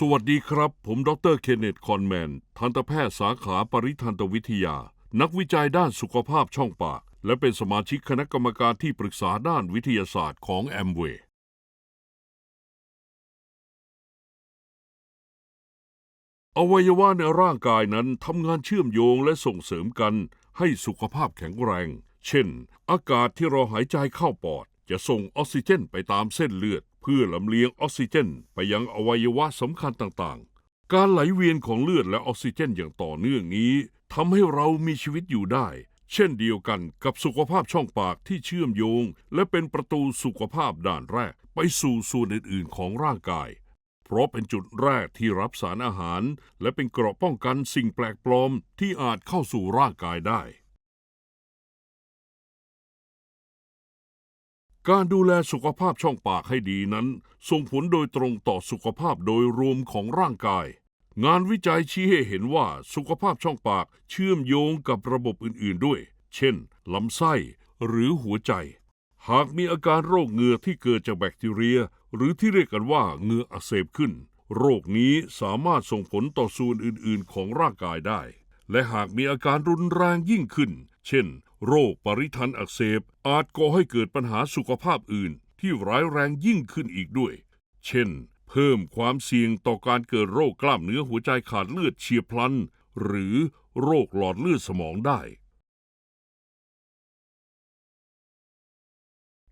สวัสดีครับ ผมดรเคนเนตคอนแมน ทันตแพทย์สาขาปริทันตวิทยา นักวิจัยด้านสุขภาพช่องปาก และเป็นสมาชิกคณะกรรมการที่ปรึกษาด้านวิทยาศาสตร์ของแอมเวย์อวัยวะในร่างกายนั้นทำงานเชื่อมโยงและส่งเสริมกัน ให้สุขภาพแข็งแรง เช่น อากาศที่เราหายใจเข้าปอด จะส่งออกซิเจนไปตามเส้นเลือด พื่อลำเลียงออกซิเจนไปยังอวัยวะสำคัญต่างๆ การไหลเวียนของเลือดและออกซิเจนอย่างต่อเนื่องนี้ทำให้เรามีชีวิตอยู่ได้ เช่นเดียวกันกับสุขภาพช่องปากที่เชื่อมโยง และเป็นประตูสุขภาพด้านแรกไปสู่ส่วนอื่นๆของร่างกาย เพราะเป็นจุดแรกที่รับสารอาหาร และเป็นเกราะป้องกันสิ่งแปลกปลอมที่อาจเข้าสู่ร่างกายได้ การดูแลสุขภาพช่องปากให้ดีนั้น ส่งผลโดยตรงต่อสุขภาพโดยรวมของร่างกาย งานวิจัยชี้ให้เห็นว่าสุขภาพช่องปากเชื่อมโยงกับระบบอื่น ๆด้วย เช่น ลำไส้หรือหัวใจ หากมีอาการโรคเหงื่อที่เกิดจากแบคทีเรีย หรือที่เรียกกันว่าเหงื่ออักเสบขึ้น โรคนี้สามารถส่งผลต่อส่วนอื่น ๆ ของร่างกายได้ และหากมีอาการรุนแรงยิ่งขึ้น เช่น โรคปริทันอักเสบ อาจก่อให้เกิดปัญหาสุขภาพอื่น ที่ร้ายแรงยิ่งขึ้นอีกด้วย เช่น เพิ่มความเสี่ยงต่อการเกิดโรคกล้ามเนื้อหัวใจขาดเลือดเฉียบพลัน หรือโรคหลอดเลือดสมองได้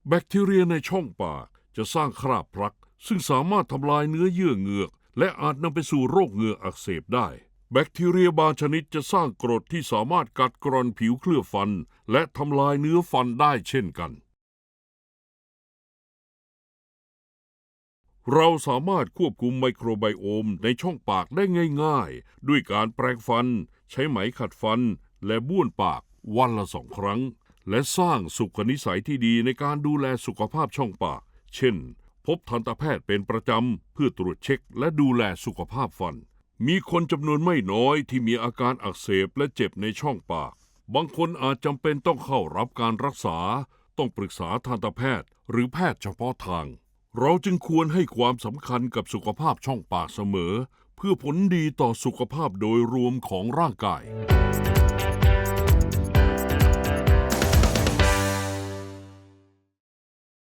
แบคทีเรียในช่องปากจะสร้างคราบพลัก ซึ่งสามารถทำลายเนื้อเยื่อเหงือก และอาจนำไปสู่โรคเหงือกอักเสบได้ แบคทีเรียบางชนิดจะสร้างกรดที่สามารถกัดกร่อนผิวเคลือบฟัน และทำลายเนื้อฟันได้เช่นกัน เราสามารถควบคุมไมโครไบโอมในช่องปากได้ง่ายๆ ด้วยการแปรงฟัน ใช้ไหมขัดฟัน และบ้วนปากวันละสองครั้ง และสร้างสุขนิสัยที่ดีในการดูแลสุขภาพช่องปาก เช่น พบทันตแพทย์เป็นประจำเพื่อตรวจเช็คและดูแลสุขภาพฟัน มีคนจำนวนไม่น้อยที่มีอาการอักเสบและเจ็บในช่องปาก บางคนอาจจำเป็นต้องเข้ารับการรักษา ต้องปรึกษาทันตแพทย์ หรือแพทย์เฉพาะทาง เราจึงควรให้ความสำคัญกับสุขภาพช่องปากเสมอ เพื่อผลดีต่อสุขภาพโดยรวมของร่างกาย